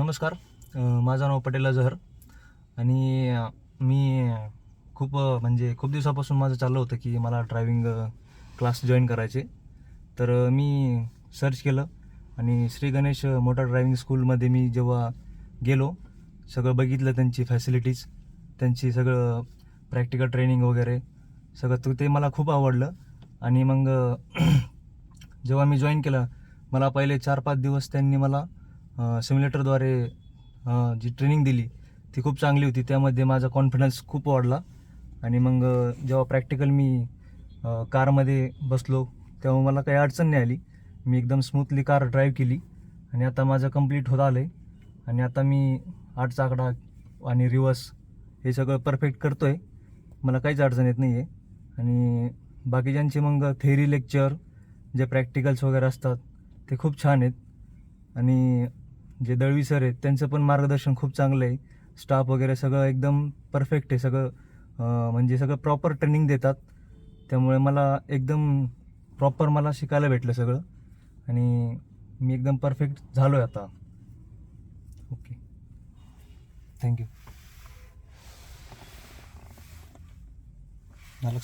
नमस्कार. माझं नाव पटेल जहर आणि मी खूप म्हणजे खूप दिवसापासून माझं चाललं होतं की मला ड्रायविंग क्लास जॉईन करायचे. तर मी सर्च केलं आणि श्री गणेश मोटर ड्रायव्हिंग स्कूलमध्ये मी जेव्हा गेलो सगळं बघितलं त्यांची फॅसिलिटीज त्यांची सगळं प्रॅक्टिकल ट्रेनिंग वगैरे सगळं तर ते मला खूप आवडलं. आणि मग जेव्हा मी जॉईन केलं मला पहिले चार पाच दिवस त्यांनी मला सिम्युलेटरद्वारे जी ट्रेनिंग दिली ती खूप चांगली होती. त्यामध्ये माझा कॉन्फिडन्स खूप वाढला. आणि मग जेव्हा प्रॅक्टिकल मी कारमध्ये बसलो तेव्हा मला काही अडचण नाही आली. मी एकदम स्मूथली कार ड्राईव्ह केली. आणि आता माझं कंप्लीट होत आलं आहे आणि आता मी आठ चाकडा आणि रिवर्स हे सगळं परफेक्ट करतो आहे मला काहीच अडचण येत नाही आहे आणि बाकीच्यांचे मग थेरी लेक्चर जे प्रॅक्टिकल्स वगैरे असतात ते खूप छान आहेत. आणि जे दळवी सर आहेत त्यांचं पण मार्गदर्शन खूप चांगलं आहे. स्टाफ वगैरे सगळं एकदम परफेक्ट आहे. सगळं म्हणजे सगळं प्रॉपर ट्रेनिंग देतात. त्यामुळे मला एकदम प्रॉपर मला शिकायला भेटलं सगळं. आणि मी एकदम परफेक्ट झालो आहे आता ओके थँक्यू झालं